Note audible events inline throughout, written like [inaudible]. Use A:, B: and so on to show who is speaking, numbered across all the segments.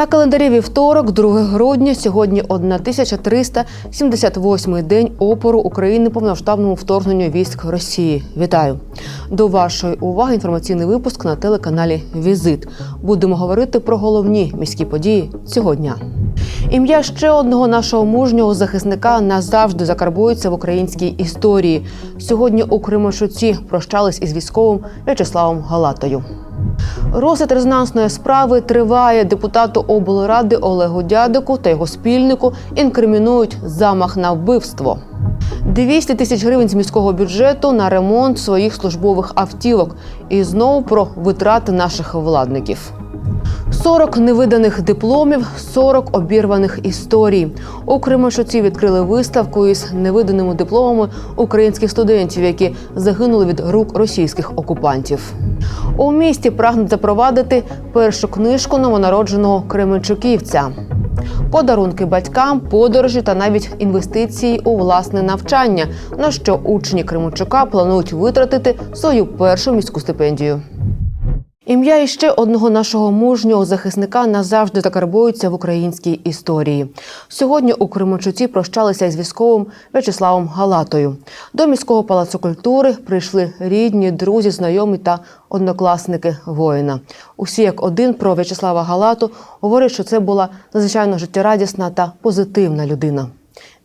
A: На календарі вівторок, 2 грудня, сьогодні 1378-й день опору України повноштабному вторгненню військ Росії. Вітаю! До вашої уваги інформаційний випуск на телеканалі Візит. Будемо говорити про головні міські події цього дня. Ім'я ще одного нашого мужнього захисника назавжди закарбується в українській історії. Сьогодні у Кримошуці прощались із військовим В'ячеславом Галатою. Розгляд резонансної справи триває. Депутату облради Олегу Дядику та його спільнику інкримінують замах на вбивство. 200 тисяч гривень з міського бюджету на ремонт своїх службових автівок. І знову про витрати наших владників. 40 невиданих дипломів, 40 обірваних історій. У Кримашуці відкрили виставку із невиданими дипломами українських студентів, які загинули від рук російських окупантів. У місті прагнуть запровадити першу книжку новонародженого кременчуківця. Подарунки батькам, подорожі та навіть інвестиції у власне навчання, на що учні Кременчука планують витратити свою першу міську стипендію. Ім'я іще одного нашого мужнього захисника назавжди закарбується в українській історії. Сьогодні у Кременчуці прощалися із військовим В'ячеславом Галатою. До міського палацу культури прийшли рідні, друзі, знайомі та однокласники воїна. Усі як один про В'ячеслава Галату говорять, що це була надзвичайно життєрадісна та позитивна людина.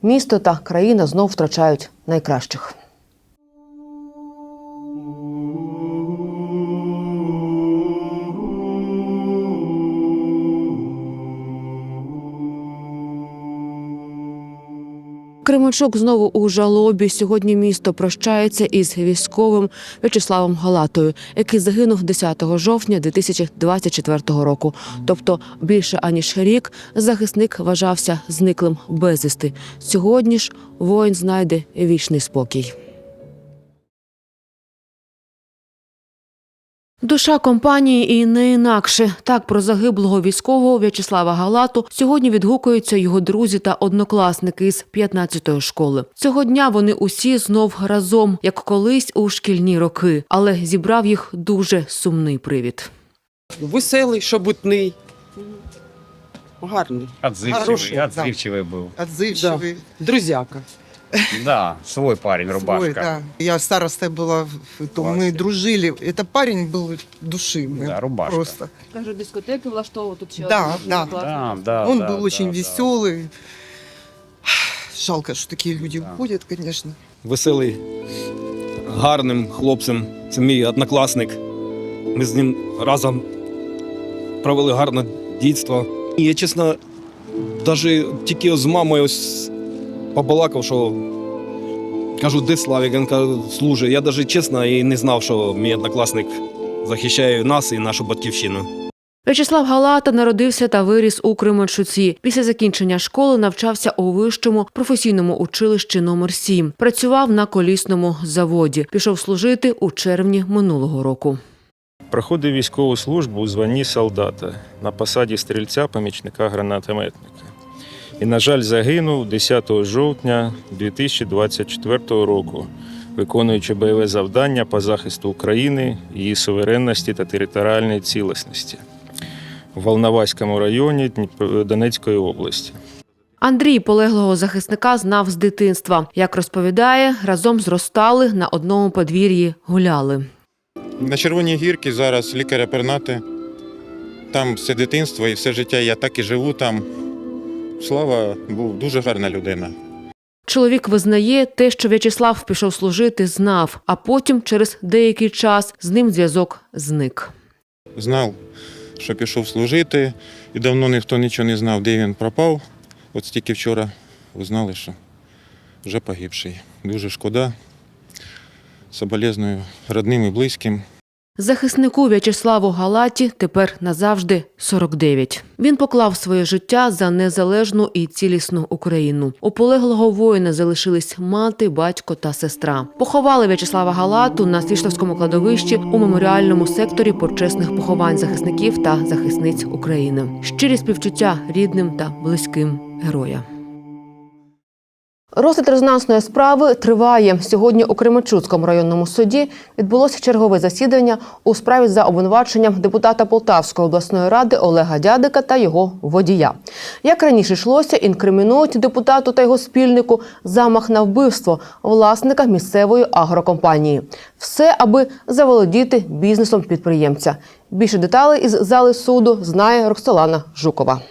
A: Місто та країна знов втрачають найкращих. Кременчук знову у жалобі. Сьогодні місто прощається із військовим В'ячеславом Галатою, який загинув 10 жовтня 2024 року. Тобто більше аніж рік захисник вважався зниклим безвісти. Сьогодні ж воїн знайде вічний спокій. Душа компанії і не інакше. Так про загиблого військового В'ячеслава Галату сьогодні відгукуються його друзі та однокласники з 15-ї школи. Цього дня вони усі знов разом, як колись у шкільні роки, але зібрав їх дуже сумний привід.
B: Веселий, шабутний. Гарний.
C: Отзывчивый,
B: Хороший, да.
C: отзывчивый был.
D: Отзывчивый.
B: Друзяка.
C: Да, свой парень, рубашка.
D: Свой, да. Я старостой была, в- то мы
C: Классе.
D: дружили. Это парень был души. мы
C: Да, рубашка.
D: Просто.
A: Каже, дискотеки влаштовував тут ще
D: Да, да.
C: Да, да,
D: Он
C: да,
D: был
C: да,
D: очень
C: да.
D: веселый. Жалко, что такие люди
C: Да.
D: уходят, конечно.
E: веселий, гарним хлопцем. Це мій однокласник. Ми з ним разом провели гарне дійство. І я, чесно, навіть тільки з мамою ось побалакав, що кажу, де Славік? Він каже, служить. Я навіть чесно і не знав, що мій однокласник захищає нас і нашу батьківщину.
A: В'ячеслав Галата народився та виріс у Кременчуці. Після закінчення школи навчався у вищому професійному училищі номер 7 Працював на колісному заводі. Пішов служити у червні минулого року.
F: Проходив військову службу у званні солдата на посаді стрільця помічника гранатометника. І, на жаль, загинув 10 жовтня 2024 року, виконуючи бойове завдання по захисту України, її суверенності та територіальної цілісності в Волноваському районі Донецької області.
A: Андрій полеглого захисника знав з дитинства. Як розповідає, разом зростали на одному подвір'ї гуляли.
G: На Червоній гірці зараз лікаря пернати. Там все дитинство і все життя я так і живу там. Слава був дуже гарна людина.
A: Чоловік визнає, те, що В'ячеслав пішов служити, знав, а потім, через деякий час, з ним зв'язок зник.
G: Знав, що пішов служити, і давно ніхто нічого не знав, де він пропав. От тільки вчора узнали, що вже погибший. Дуже шкода. Соболезную родним і близьким.
A: Захиснику В'ячеславу Галаті тепер назавжди 49. Він поклав своє життя за незалежну і цілісну Україну. У полеглого воїна залишились мати, батько та сестра. Поховали В'ячеслава Галату на Свіштовському кладовищі у меморіальному секторі почесних поховань захисників та захисниць України. Щирі співчуття рідним та близьким героя. Розгляд резонансної справи триває. Сьогодні у Кременчуцькому районному суді відбулося чергове засідання у справі за обвинуваченням депутата Полтавської обласної ради Олега Дядика та його водія. Як раніше йшлося, інкримінують депутату та його спільнику замах на вбивство власника місцевої агрокомпанії. Все, аби заволодіти бізнесом підприємця. Більше деталей із зали суду знає Роксолана Жукова.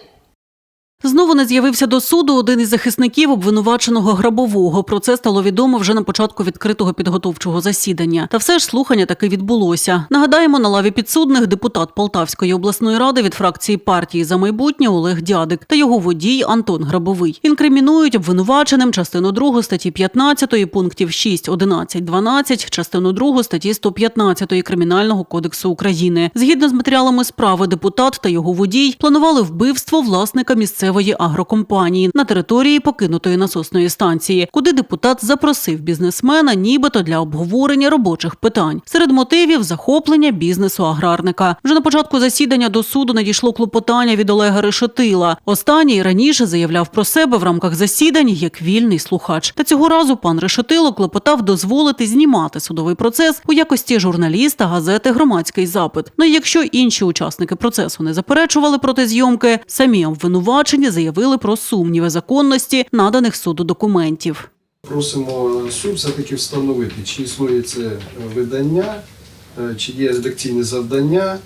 H: Знову не з'явився до суду один із захисників обвинуваченого грабового. Про це стало відомо вже на початку відкритого підготовчого засідання. Та все ж слухання таки відбулося. Нагадаємо, на лаві підсудних депутат Полтавської обласної ради від фракції партії за майбутнє Олег Дядик та його водій Антон Грабовий. Інкримінують обвинуваченим частину 2 статті 15 пунктів 6, 11, 12, частину 2 статті 115 Кримінального кодексу України. Згідно з матеріалами справи, депутат та його водій планували вбивство власника місцевої агрокомпанії на території покинутої насосної станції, куди депутат запросив бізнесмена, нібито для обговорення робочих питань. Серед мотивів захоплення бізнесу аграрника. Вже на початку засідання до суду надійшло клопотання від Олега Решетила. Останній раніше заявляв про себе в рамках засідань як вільний слухач. Та цього разу пан Решетило клопотав дозволити знімати судовий процес у якості журналіста газети Громадський запит. Ну і якщо інші учасники процесу не заперечували проти зйомки, самі обвинувачені заявили про сумніви законності наданих суду документів.
I: Просимо суд все-таки встановити, чи існує це е, видання, е, чи є редакційне завдання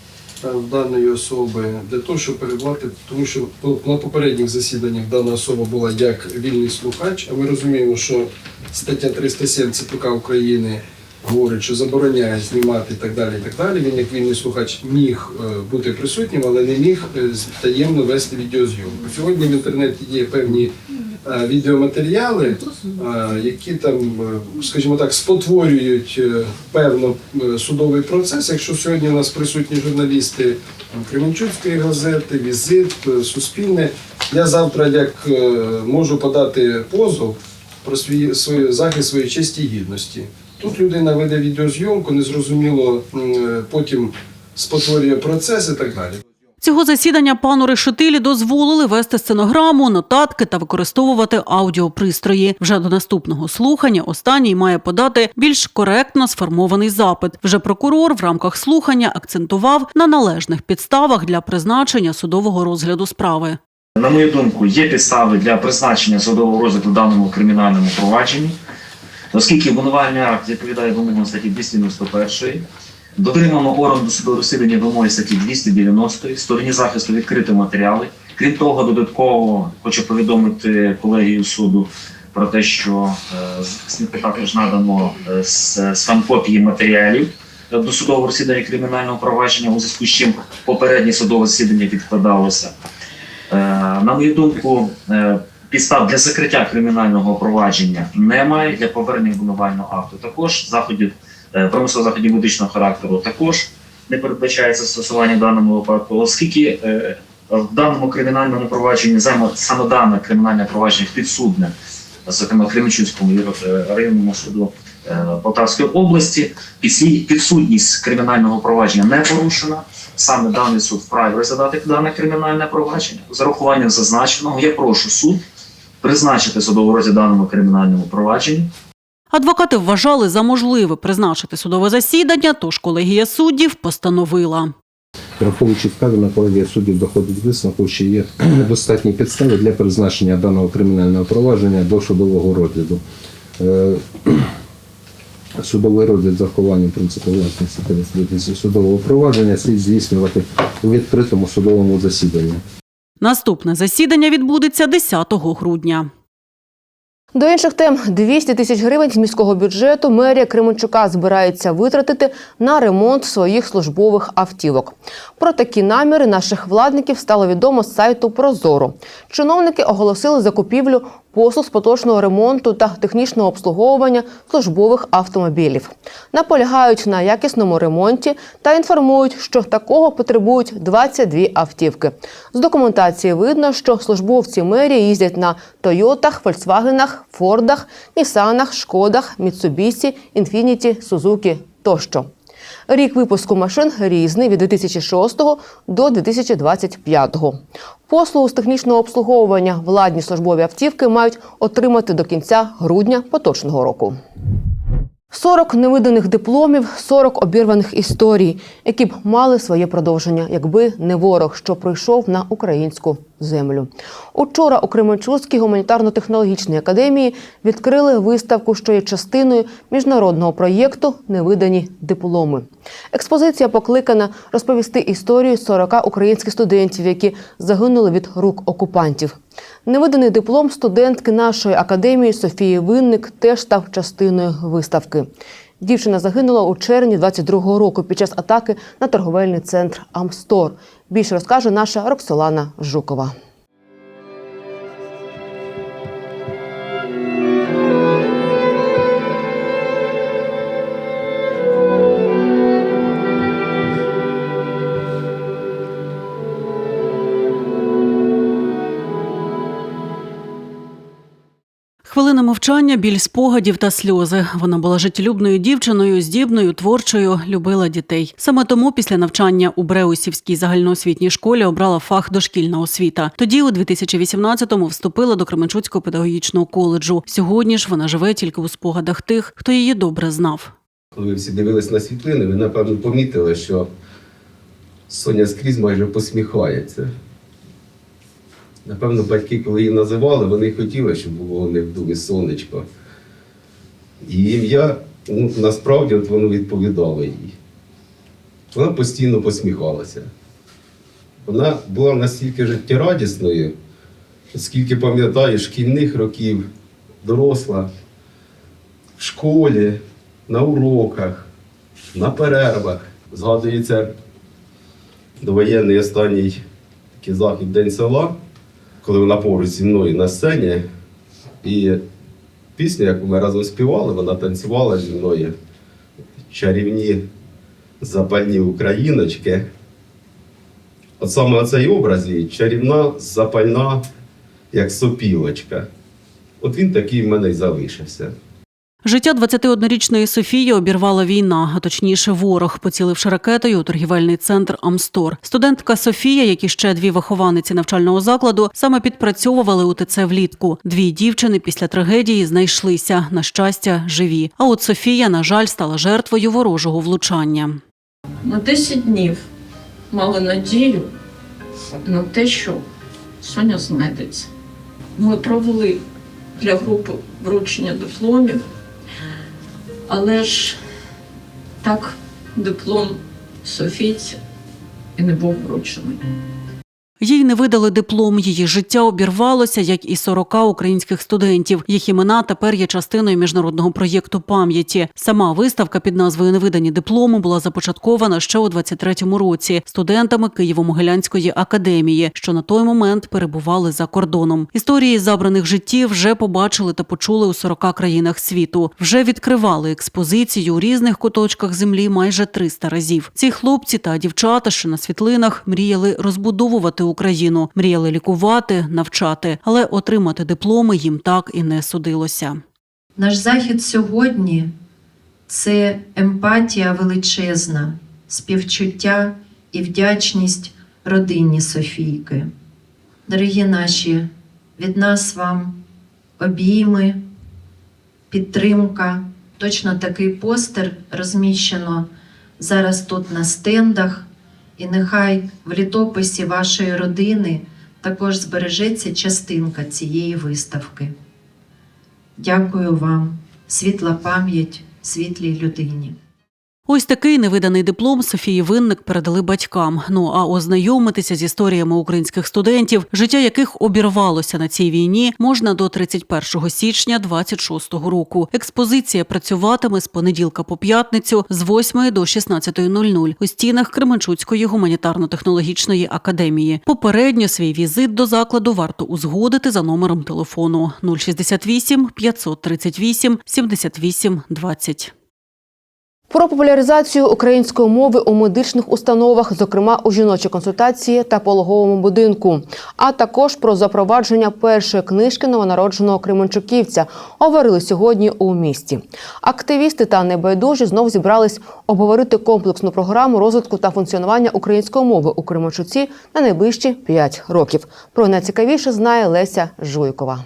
I: е, даної особи для того, щоб передбати, тому що на попередніх засіданнях дана особа була як вільний слухач, а ми розуміємо, що стаття 307 ЦПК України говорить, що забороняє знімати і так далі. І так далі. Він як вільний слухач міг е, бути присутнім, але не міг е, таємно вести відеозйомку. Сьогодні в інтернеті є певні е, відеоматеріали, які там, скажімо так, спотворюють певно судовий процес. Якщо сьогодні у нас присутні журналісти Кременчуцької газети, візит, Суспільне, я завтра як можу подати позов про свій свій захист своєї честі гідності. Тут людина веде відеозйомку, незрозуміло потім спотворює процес і так далі.
H: Цього засідання пану Решетилі дозволили вести сценограму, нотатки та використовувати аудіопристрої. Вже до наступного слухання останній має подати більш коректно сформований запит. Вже прокурор в рамках слухання акцентував на належних підставах для призначення судового розгляду справи.
J: На мою думку, є підстави для призначення судового розгляду в даному кримінальному провадженні, оскільки обвинувальний акт відповідає вимогам статті 291, дотримано орган досудового розслідування вимоги статті 290, стороні захисту відкрити матеріали. Крім того, додатково хочу повідомити колегію суду про те, що е, також надано е, сам копії матеріалів е, до судового розслідування кримінального провадження, у зв'язку з чим попереднє судове засідання відкладалося. Е, На мою думку, е, підстав для закриття кримінального провадження немає для повернення обвинувального акту. Також заходів е, промислових заходів медичного характеру також не передбачається застосування в даному випадку, оскільки е, в даному кримінальному провадженні саме, дане кримінальне провадження підсудне, зокрема Кременчуцькому е, районному суду Полтавської області, підсудність кримінального провадження не порушена саме даний суд вправі розглядати дане кримінальне провадження. З урахуванням зазначеного я прошу суд призначити судовий розгляд даному кримінальному провадженні
H: Адвокати вважали за можливе призначити судове засідання, тож колегія суддів постановила.
K: Враховуючи вказане, колегія суддів доходить висновку, що є [clears throat] достатні підстави для призначення даного кримінального провадження до судового розгляду. Е, [clears throat] Судовий розгляд з урахуванням принципу власності та відповідності судового провадження слід здійснювати у відкритому судовому засіданні.
H: Наступне засідання відбудеться 10 грудня.
A: До інших тем 200 тисяч гривень з міського бюджету мерія Кременчука збирається витратити на ремонт своїх службових автівок. Про такі наміри наших владників стало відомо з сайту Прозоро. Чиновники оголосили закупівлю послуг з поточного ремонту та технічного обслуговування службових автомобілів. Наполягають на якісному ремонті та інформують, що такого потребують 22 автівки. З документації видно, що службовці мерії їздять на Тойотах, Фольксвагенах, Фордах, Нісанах, Шкодах, Міцубісі, Інфініті, Сузукі тощо. Рік випуску машин різний від 2006 до 2025. Послугу з технічного обслуговування владні службові автівки мають отримати до кінця грудня поточного року. 40 невиданих дипломів, 40 обірваних історій, які б мали своє продовження, якби не ворог, що прийшов на українську землю. Учора у Кременчуцькій гуманітарно-технологічній академії відкрили виставку, що є частиною міжнародного проєкту Невидані дипломи. Експозиція покликана розповісти історію 40 українських студентів, які загинули від рук окупантів. Невиданий диплом студентки нашої академії Софії Винник теж став частиною виставки. Дівчина загинула у червні 22-го року під час атаки на торговельний центр Амстор. Більше розкаже наша Роксолана Жукова.
H: Хвилина мовчання, біль спогадів та сльози. Вона була життєлюбною дівчиною, здібною, творчою, любила дітей. Саме тому після навчання у Бреусівській загальноосвітній школі обрала фах дошкільна освіта. Тоді, у 2018-му, вступила до Кременчуцького педагогічного коледжу. Сьогодні ж вона живе тільки у спогадах тих, хто її добре знав.
K: Коли всі дивились на світлини, ви напевно помітили, що Соня скрізь майже посміхається. Напевно, батьки, коли її називали, вони хотіли, щоб було у них в домі сонечко. І ім'я, ну, насправді, от воно відповідало їй. Вона постійно посміхалася. Вона була настільки життєрадісною, скільки пам'ятаю шкільних років, доросла, в школі, на уроках, на перервах. Згадується довоєнний останній такий захід День села, коли вона поруч зі мною на сцені. І пісню, яку ми разом співали, вона танцювала зі мною. Чарівні запальні україночки. От саме цей образ її чарівна, запальна, як сопілочка. От він такий в мене й залишився.
H: Життя 21-річної Софії обірвала війна, а точніше ворог, поціливши ракетою у торгівельний центр Амстор. Студентка Софія, як і ще дві вихованиці навчального закладу, саме підпрацьовували у ТЦ влітку. Дві дівчини після трагедії знайшлися на щастя, живі. А от Софія, на жаль, стала жертвою ворожого влучання.
L: На 10 днів мали надію на те, що Соня знайдеться. Ми провели для групи вручення дипломів, але ж так диплом Софійці і не був вручений.
H: Їй не видали диплом. Її життя обірвалося, як і 40 українських студентів. Їх імена тепер є частиною міжнародного проєкту пам'яті. Сама виставка під назвою Невидані дипломи була започаткована ще у 23-му році студентами Києво-Могилянської академії, що на той момент перебували за кордоном. Історії забраних життів вже побачили та почули у 40 країнах світу. Вже відкривали експозицію у різних куточках землі майже 300 разів. Ці хлопці та дівчата, що на світлинах мріяли розбудовувати Україну, мріяли лікувати, навчати, але отримати дипломи їм так і не судилося.
M: Наш захід сьогодні це емпатія величезна, співчуття і вдячність родині Софійки. Дорогі наші, від нас вам обійми, підтримка. Точно такий постер розміщено зараз тут на стендах. І нехай в літописі вашої родини також збережеться частинка цієї виставки. Дякую вам, світла пам'ять, світлій людині.
H: Ось такий невиданий диплом Софії Винник передали батькам. Ну а ознайомитися з історіями українських студентів, життя яких обірвалося на цій війні, можна до 31 січня 26-го року. Експозиція працюватиме з понеділка по п'ятницю з 8 до 16.00 у стінах Кременчуцької гуманітарно-технологічної академії. Попередньо свій візит до закладу варто узгодити за номером телефону 068 538 78 20.
A: Про популяризацію української мови у медичних установах, зокрема у жіночій консультації та пологовому будинку, а також про запровадження першої книжки новонародженого Кременчуківця говорили сьогодні у місті. Активісти та небайдужі знов зібрались обговорити комплексну програму розвитку та функціонування української мови у Кременчуці на найближчі 5 років. Про найцікавіше знає Леся Жуйкова.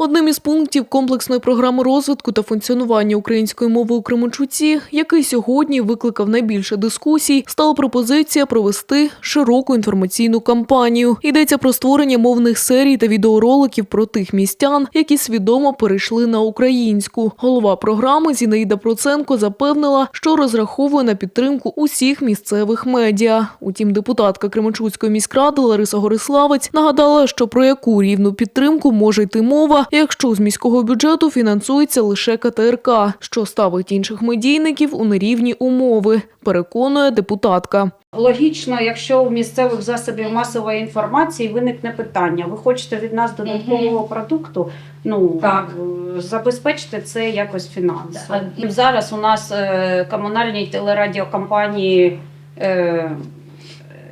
N: Одним із пунктів комплексної програми розвитку та функціонування української мови у Кременчуці, який сьогодні викликав найбільше дискусій, стала пропозиція провести широку інформаційну кампанію. Йдеться про створення мовних серій та відеороликів про тих містян, які свідомо перейшли на українську. Голова програми Зінаїда Проценко запевнила, що розраховує на підтримку усіх місцевих медіа. Утім, депутатка Кременчуцької міськради Лариса Гориславець нагадала, що про яку рівну підтримку може йти мова, якщо з міського бюджету фінансується лише КТРК, що ставить інших медійників у нерівні умови, переконує депутатка.
O: Логічно, якщо у місцевих засобів масової інформації виникне питання, ви хочете від нас додаткового продукту, ну
L: Так.
O: е, забезпечте це якось фінансово. Зараз у нас е, комунальні телерадіокомпанії е,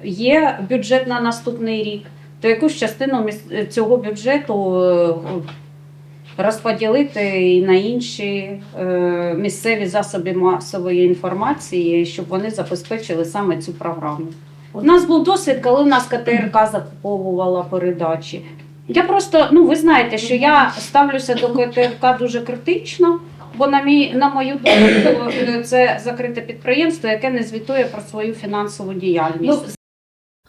O: є бюджет на наступний рік, то якусь частину цього бюджету е, розподілити і на інші е, місцеві засоби масової інформації, щоб вони забезпечили саме цю програму. У нас був досвід, коли в нас КТРК закуповувала передачі. Я просто, ну ви знаєте, що я ставлюся до КТРК дуже критично, бо на мій на мою думку, це закрите підприємство, яке не звітує про свою фінансову діяльність.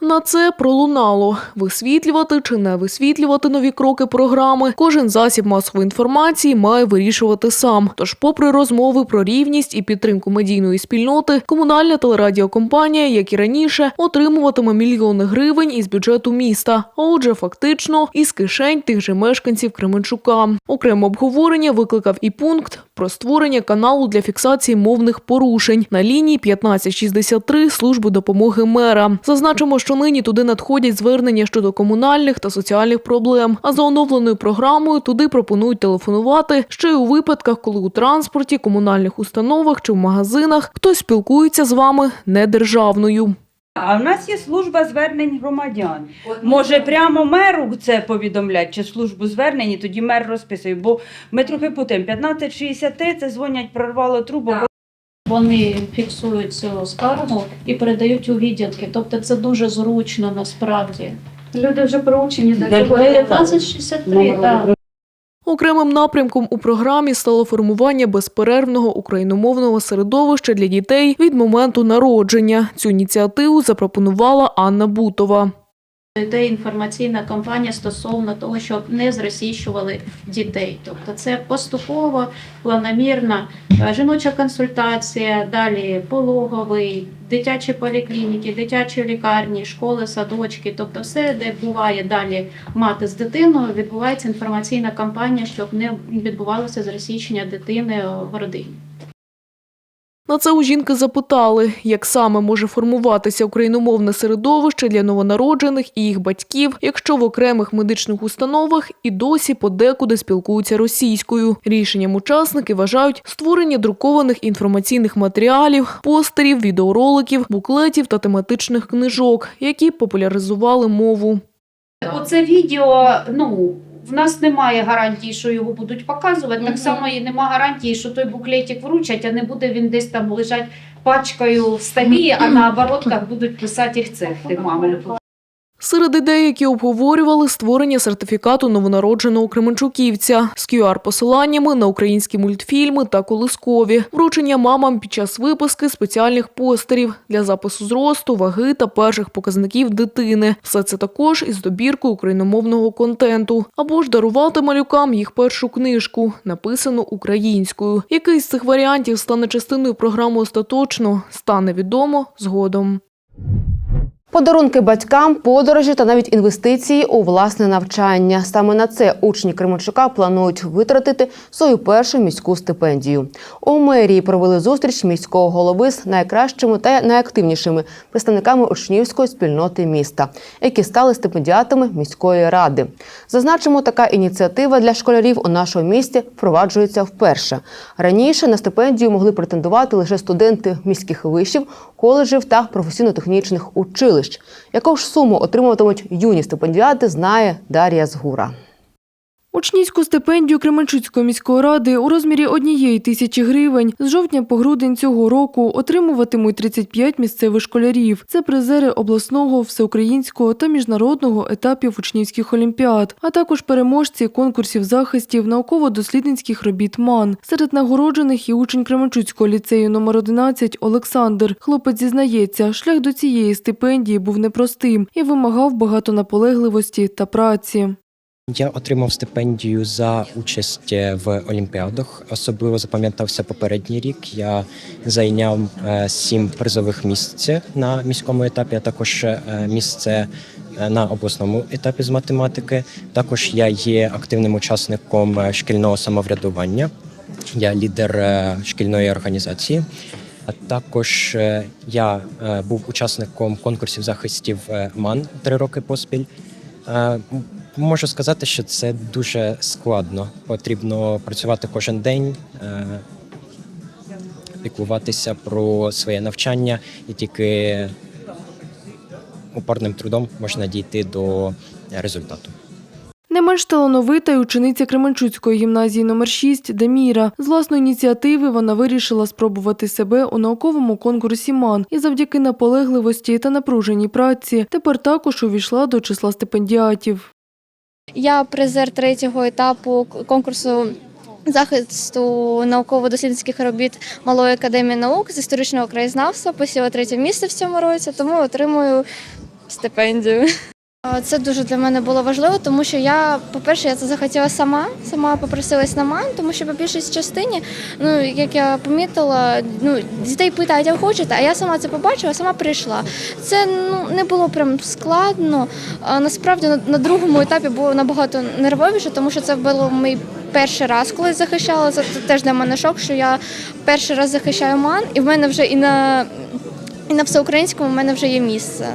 N: На це пролунало висвітлювати чи не висвітлювати нові кроки програми. Кожен засіб масової інформації має вирішувати сам. Тож, попри розмови про рівність і підтримку медійної спільноти, комунальна телерадіокомпанія, як і раніше, отримуватиме мільйони гривень із бюджету міста. А отже, фактично із кишень тих же мешканців Кременчука. Окреме обговорення викликав і пункт про створення каналу для фіксації мовних порушень на лінії 1563 служби допомоги мера. Зазначимо, що нині туди надходять звернення щодо комунальних та соціальних проблем. А за оновленою програмою туди пропонують телефонувати ще й у випадках, коли у транспорті, комунальних установах чи в магазинах хтось спілкується з вами недержавною.
P: А в нас є служба звернень громадян. Може, прямо меру це повідомлять чи службу звернень, і тоді мер розписує. Бо ми трохи путаємо. 1560 це дзвонять, прорвало трубу.
L: Вони фіксують цю скаргу і передають у відділки. Тобто це дуже зручно насправді.
O: Люди вже проучені до цього.
P: людей, так.
L: 1563, так.
N: Окремим напрямком у програмі стало формування безперервного україномовного середовища для дітей від моменту народження. Цю ініціативу запропонувала Анна Бутова.
L: Йде інформаційна кампанія стосовно того, щоб не зросійщували дітей. Тобто це поступово, планомірна е, жіноча консультація, далі пологовий, дитячі поліклініки, дитячі лікарні, школи, садочки. Тобто, все, де буває далі мати з дитиною, відбувається інформаційна кампанія, щоб не відбувалося зросійщення дитини в родині.
N: На це у жінки запитали, як саме може формуватися україномовне середовище для новонароджених і їх батьків, якщо в окремих медичних установах і досі подекуди спілкуються російською. Рішенням учасники вважають створення друкованих інформаційних матеріалів, постерів, відеороликів, буклетів та тематичних книжок, які популяризували мову.
O: Оце відео, ну. В нас немає гарантії, що його будуть показувати. Так само і нема гарантії, що той буклетик вручать, а не буде він десь там лежать пачкою в столі, а на оборотках будуть писати рецепти мами.
Q: Серед ідей, які обговорювали створення сертифікату новонародженого кременчуківця з QR-посиланнями на українські мультфільми та колискові, вручення мамам під час виписки спеціальних постерів для запису зросту, ваги та перших показників дитини. Все це також із добіркою україномовного контенту. Або ж дарувати малюкам їх першу книжку, написану українською. Який з цих варіантів стане частиною програми остаточно, стане відомо згодом.
A: Подарунки батькам, подорожі та навіть інвестиції у власне навчання. Саме на це учні Кременчука планують витратити свою першу міську стипендію. У мерії провели зустріч міського голови з найкращими та найактивнішими представниками учнівської спільноти міста, які стали стипендіатами міської ради. Зазначимо, така ініціатива для школярів у нашому місті впроваджується вперше. Раніше на стипендію могли претендувати лише студенти міських вишів, коледжів та професійно-технічних училищ. Яку ж суму отримуватимуть юні стипендіати, знає Дар'я Згура.
Q: Учнівську стипендію Кременчуцької міської ради у розмірі однієї тисячі гривень з жовтня по грудень цього року отримуватимуть 35 місцевих школярів. Це призери обласного, всеукраїнського та міжнародного етапів учнівських олімпіад, а також переможці конкурсів захистів науково-дослідницьких робіт МАН. Серед нагороджених і учень Кременчуцького ліцею номер 11 Олександр. Хлопець зізнається, шлях до цієї стипендії був непростим і вимагав багато наполегливості та праці.
R: Я отримав стипендію за участь в Олімпіадах. Особливо запам'ятався попередній рік. Я зайняв е, сім призових місць на міському етапі, а також е, місце е, на обласному етапі з математики. Також я є активним учасником е, шкільного самоврядування. Я лідер е, шкільної організації. А також е, я е, був учасником конкурсів захистів е, МАН три роки поспіль. Можу сказати, що це дуже складно. Потрібно працювати кожен день, е, піклуватися про своє навчання, і тільки упорним трудом можна дійти до результату.
Q: Не менш талановита й учениця Кременчуцької гімназії номер 6 Деміра. З власної ініціативи вона вирішила спробувати себе у науковому конкурсі МАН і завдяки наполегливості та напруженій праці тепер також увійшла до числа стипендіатів.
S: Я призер третього етапу конкурсу захисту науково-дослідницьких робіт Малої академії наук з історичного краєзнавства. Посіла третє місце в цьому році, тому отримую стипендію. Це дуже для мене було важливо, тому що я, по-перше, я це захотіла сама, сама попросилась на МАН, тому що по більшій частині, ну як я помітила, ну дітей питають, а хочете, а я сама це побачила, сама прийшла. Це ну не було прям складно. А насправді на, на другому етапі було набагато нервовіше, тому що це було мій перший раз, коли захищала. Це, це теж для мене шок, що я перший раз захищаю МАН, і в мене вже і на і на всеукраїнському в мене вже є місце.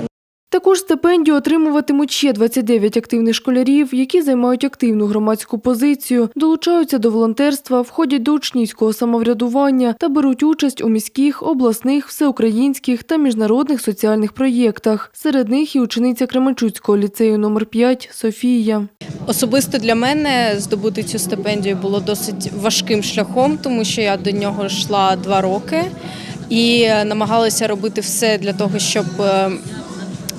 Q: Також стипендію отримуватимуть ще 29 активних школярів, які займають активну громадську позицію, долучаються до волонтерства, входять до учнівського самоврядування та беруть участь у міських, обласних, всеукраїнських та міжнародних соціальних проєктах. Серед них і учениця Кременчуцького ліцею номер 5 Софія.
T: Особисто для мене здобути цю стипендію було досить важким шляхом, тому що я до нього йшла два роки і намагалася робити все для того, щоб е,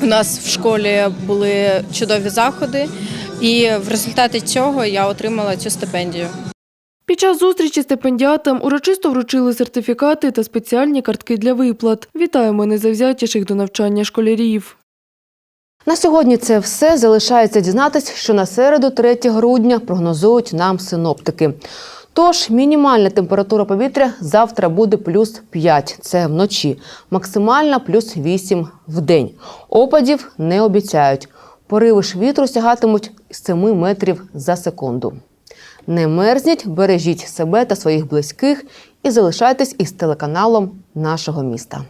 T: у нас в школі були чудові заходи, і в результаті цього я отримала цю стипендію.
Q: Під час зустрічі стипендіатам урочисто вручили сертифікати та спеціальні картки для виплат. Вітаємо найзавзятіших до навчання школярів.
A: На сьогодні це все. Залишається дізнатись, що на середу, 3 грудня, прогнозують нам синоптики. Тож мінімальна температура повітря завтра буде плюс 5, це вночі, максимальна плюс 8 в день. Опадів не обіцяють. Пориви ж вітру сягатимуть 7 метрів за секунду. Не мерзніть, бережіть себе та своїх близьких і залишайтесь із телеканалом нашого міста.